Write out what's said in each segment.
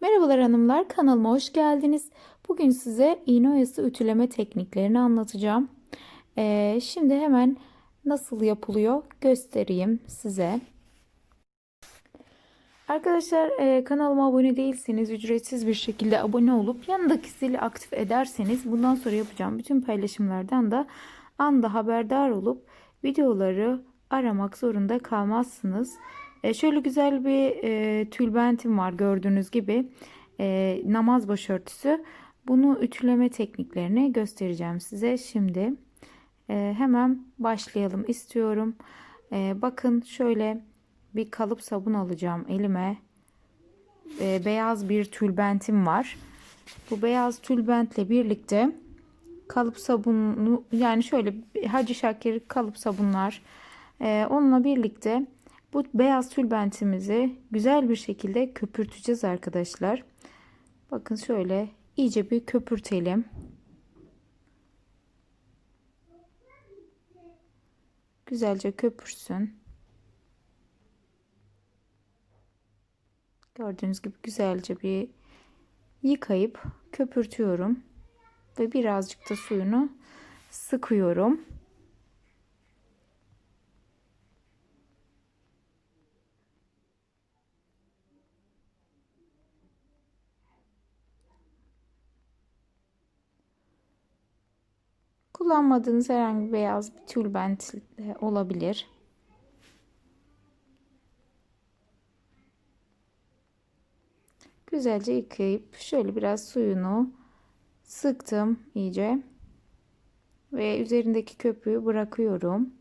Merhabalar hanımlar, kanalıma hoş geldiniz. Bugün size iğne oyası ütüleme tekniklerini anlatacağım. Ee, şimdi hemen nasıl yapılıyor göstereyim size. Arkadaşlar e, kanalıma abone değilseniz ücretsiz bir şekilde abone olup yanındaki zili aktif ederseniz bundan sonra yapacağım bütün paylaşımlardan da anda haberdar olup videoları aramak zorunda kalmazsınız. E, şöyle güzel bir e, tülbentim var gördüğünüz gibi e, namaz başörtüsü. Bunu ütüleme tekniklerini göstereceğim size şimdi. Hemen başlayalım istiyorum. Bakın şöyle bir kalıp sabun alacağım elime. Beyaz bir tülbentim var. Bu beyaz tülbentle birlikte kalıp sabunu yani şöyle Hacı Şakir kalıp sabunlar e, onunla birlikte bu beyaz tülbentimizi güzel bir şekilde köpürteceğiz arkadaşlar. Bakın şöyle iyice bir köpürtelim. Güzelce köpürsün. Gördüğünüz gibi güzelce bir yıkayıp köpürtüyorum. Ve birazcık da suyunu sıkıyorum. Kullanmadığınız herhangi beyaz bir tülbent olabilir. Güzelce yıkayıp şöyle biraz suyunu sıktım iyice. Ve üzerindeki köpüğü bırakıyorum.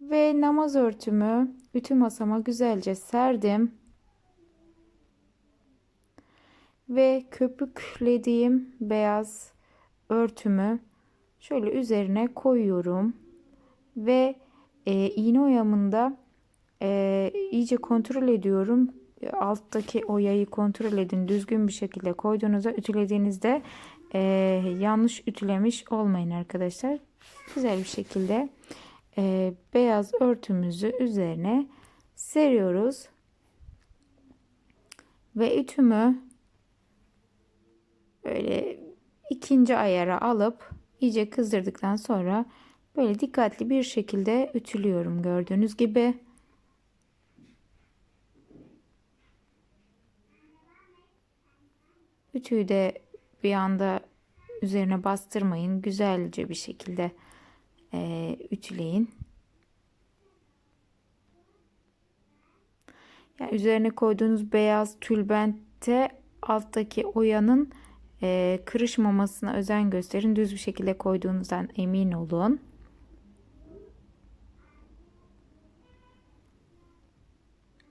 Ve namaz örtümü ütü masama güzelce serdim. Ve köpüklediğim beyaz örtümü şöyle üzerine koyuyorum. Ve e, iğne oyamında e, iyice kontrol ediyorum. Alttaki oyayı kontrol edin. Düzgün bir şekilde koyduğunuzda ütülediğinizde e, yanlış ütülemiş olmayın arkadaşlar. Güzel bir şekilde e, beyaz örtümüzü üzerine seriyoruz. Ve ütümü böyle ikinci ayara alıp iyice kızdırdıktan sonra böyle dikkatli bir şekilde ütülüyorum gördüğünüz gibi. Ütüyü de bir anda üzerine bastırmayın. Güzelce bir şekilde e, ütüleyin. Yani üzerine koyduğunuz beyaz tülbente alttaki oyanın e, kırışmamasına özen gösterin. Düz bir şekilde koyduğunuzdan emin olun.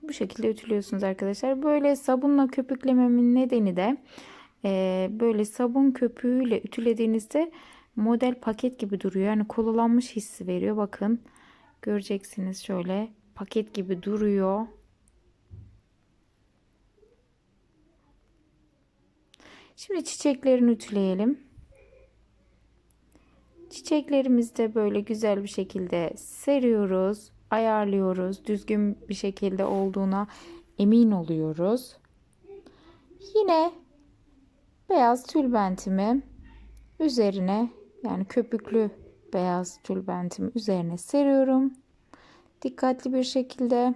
Bu şekilde ütülüyorsunuz arkadaşlar. Böyle sabunla köpüklememin nedeni de e, böyle sabun köpüğüyle ütülediğinizde model paket gibi duruyor. Yani kolalanmış hissi veriyor. Bakın göreceksiniz şöyle paket gibi duruyor. Şimdi çiçeklerini ütüleyelim. Çiçeklerimizi de böyle güzel bir şekilde seriyoruz, ayarlıyoruz. Düzgün bir şekilde olduğuna emin oluyoruz. Yine beyaz tülbentimi üzerine yani köpüklü beyaz tülbentimi üzerine seriyorum. Dikkatli bir şekilde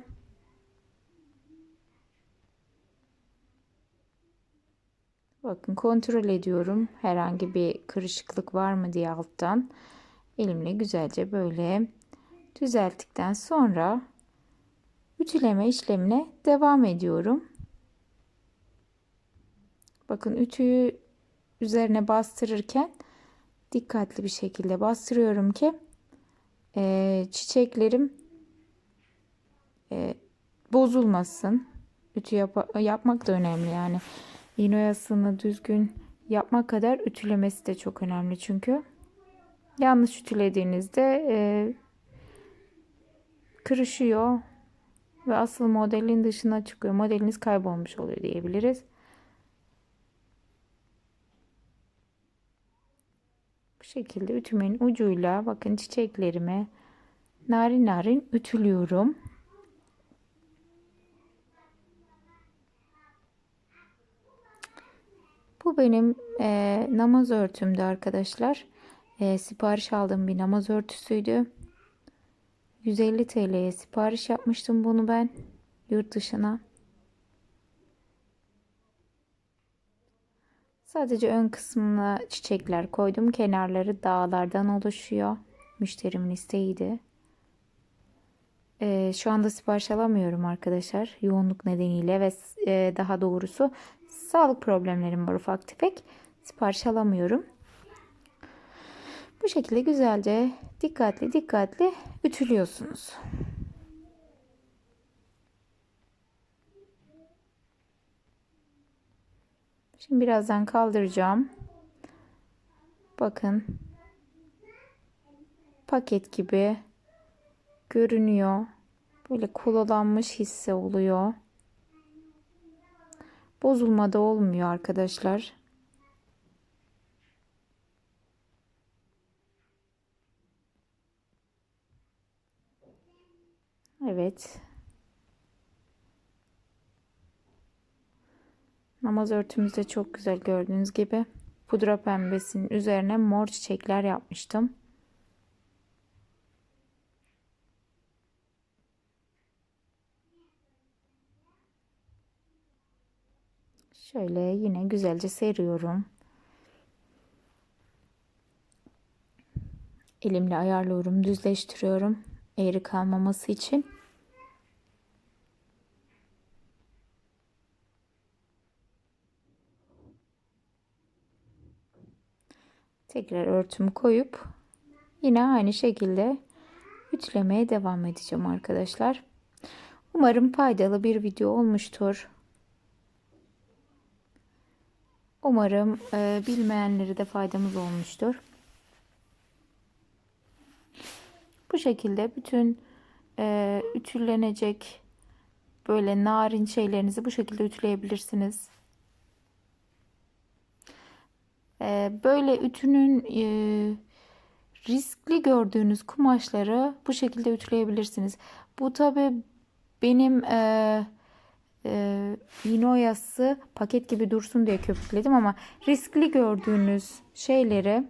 Bakın kontrol ediyorum. Herhangi bir kırışıklık var mı diye alttan. Elimle güzelce böyle düzelttikten sonra ütüleme işlemine devam ediyorum. Bakın ütüyü üzerine bastırırken dikkatli bir şekilde bastırıyorum ki e, çiçeklerim e, bozulmasın. Ütü yap yapmak da önemli yani. İğne oyasını düzgün yapmak kadar ütülemesi de çok önemli çünkü. Yanlış ütülediğinizde e, kırışıyor ve asıl modelin dışına çıkıyor. Modeliniz kaybolmuş oluyor diyebiliriz. Bu şekilde ütümenin ucuyla bakın çiçeklerimi narin narin ütülüyorum. Bu benim e, namaz örtümdü arkadaşlar. E, sipariş aldığım bir namaz örtüsüydü. 150 TL'ye sipariş yapmıştım bunu ben yurt dışına. Sadece ön kısmına çiçekler koydum. Kenarları dağlardan oluşuyor. Müşterimin isteğiydi. Ee, şu anda sipariş alamıyorum arkadaşlar. Yoğunluk nedeniyle ve e, daha doğrusu sağlık problemlerim var ufak tefek. Sipariş alamıyorum. Bu şekilde güzelce dikkatli dikkatli ütülüyorsunuz. Şimdi birazdan kaldıracağım. Bakın. Paket gibi görünüyor. Böyle kolalanmış hisse oluyor. Bozulma da olmuyor arkadaşlar. Evet. Namaz örtümüz de çok güzel gördüğünüz gibi. Pudra pembesinin üzerine mor çiçekler yapmıştım. Şöyle yine güzelce seriyorum. Elimle ayarlıyorum, düzleştiriyorum. Eğri kalmaması için. Tekrar örtümü koyup yine aynı şekilde ütülemeye devam edeceğim arkadaşlar. Umarım faydalı bir video olmuştur. Umarım e, bilmeyenleri de faydamız olmuştur. Bu şekilde bütün e, ütülenecek böyle narin şeylerinizi bu şekilde ütüleyebilirsiniz. E, böyle ütünün e, riskli gördüğünüz kumaşları bu şekilde ütüleyebilirsiniz. Bu tabi benim e, e, paket gibi dursun diye köpükledim ama riskli gördüğünüz şeyleri